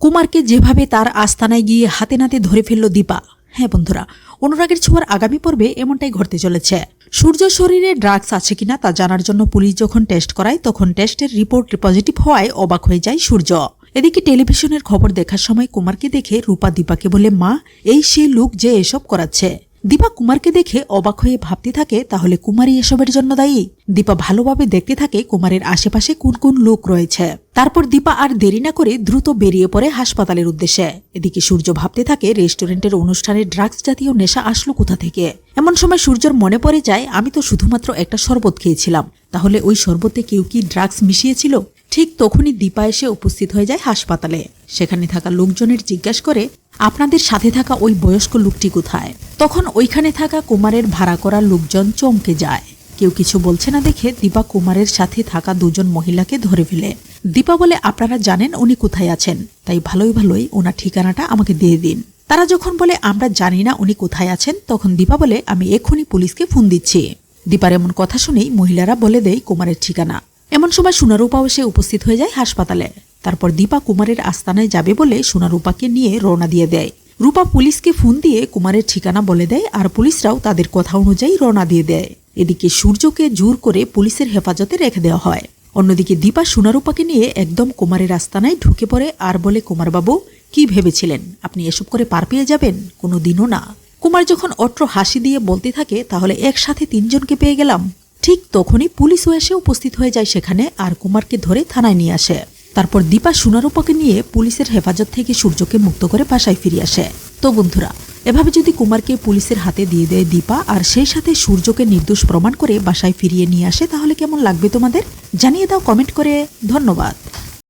কুমারকে যেভাবে তার আস্তানায় গিয়ে হাতে নাতে ধরে ফেলল দীপা হ্যাঁ বন্ধুরা, অনুরাগের ছোঁয়ার আগামী পর্বে এমনটাই ঘটতে চলেছে। সূর্য শরীরে ড্রাগস আছে কিনা তা জানার জন্য পুলিশ যখন টেস্ট করায়, তখন টেস্টের রিপোর্ট পজিটিভ হওয়ায় অবাক হয়ে যায় সূর্য। এদিকে টেলিভিশনের খবর দেখার সময় কুমারকে দেখে রূপা দীপাকে বলে, মা, এই সে লুক যে এসব করাচ্ছে। দীপা কুমারকে দেখে অবাক হয়ে ভাবতে থাকে, তাহলে কুমারই এসবের জন্য দায়ী? দীপা ভালোভাবে দেখতে থাকে কুমারের আশেপাশে কোন কোন লোক রয়েছে। তারপর দীপা আর দেরি না করে দ্রুত বেরিয়ে পড়ে হাসপাতালের উদ্দেশ্যে। এদিকে সূর্য ভাবতে থাকে, রেস্টুরেন্টের অনুষ্ঠানে ড্রাগস জাতীয় নেশা আসলো কোথা থেকে? এমন সময় সূর্যর মনে পড়ে যায়, আমি তো শুধুমাত্র একটা শরবত খেয়েছিলাম। তাহলে ওই শরবতে কেউ কি ড্রাগস মিশিয়েছিল? ঠিক তখনই দীপা এসে উপস্থিত হয়ে যায় হাসপাতালে। সেখানে থাকা লোকজনের জিজ্ঞাসা করে, আপনাদের সাথে থাকা ওই বয়স্ক লোকটি কোথায়? তখন ওইখানে থাকা কুমারের ভাড়া করা লোকজন চমকে যায়। কেউ কিছু বলছে না দেখে দীপা কুমারের সাথে থাকা দুজন মহিলাকে ধরে ফেলে। দীপা বলে, আপনারা জানেন উনি কোথায় আছেন, তাই ভালোই ভালোই ওনার ঠিকানাটা আমাকে দিয়ে দিন। তারা যখন বলে, আমরা জানি না উনি কোথায় আছেন, তখন দীপা বলে, আমি এক্ষুনি পুলিশকে ফোন দিচ্ছি। দীপার এমন কথা শুনেই মহিলারা বলে দেয় কুমারের ঠিকানা। এমন সময় সোনারূপাও এসে উপস্থিত হয়ে যায় হাসপাতালে। তারপর দীপা কুমারের আস্তানায় যাবে বলে সোনারূপাকে নিয়ে রওনা দিয়ে দেয়। রূপা পুলিশকে ফোন দিয়ে কুমারের ঠিকানা বলে দেয় আর পুলিশরাও তাদের কথা অনুযায়ী রওনা দিয়ে দেয়। এদিকে সূর্যকে জোর করে পুলিশের হেফাজতে রেখে দেওয়া হয়। অন্যদিকে দীপা সোনারূপাকে নিয়ে একদম কুমারের আস্তানায় ঢুকে পড়ে আর বলে, কুমারবাবু, কি ভেবেছিলেন? আপনি এসব করে পার পেয়ে যাবেন? কোনো দিনও না। কুমার যখন অট্র হাসি দিয়ে বলতে থাকে, তাহলে একসাথে তিনজনকে পেয়ে গেলাম। ঠিক তখনই পুলিশও এসে উপস্থিত হয়ে যায় সেখানে আর কুমারকে ধরে থানায় নিয়ে আসে। তারপর দীপা সোনারূপাকে নিয়ে পুলিশের হেফাজত থেকে সূর্যকে মুক্ত করে বাসায় ফিরে আসে। তো বন্ধুরা, এভাবে যদি কুমারকে পুলিশের হাতে দিয়ে দেয় দীপা আর সেই সাথে সূর্যকে নির্দোষ প্রমাণ করে বাসায় ফিরিয়ে নিয়ে আসে, তাহলে কেমন লাগবে তোমাদের? জানিয়ে দাও কমেন্ট করে। ধন্যবাদ।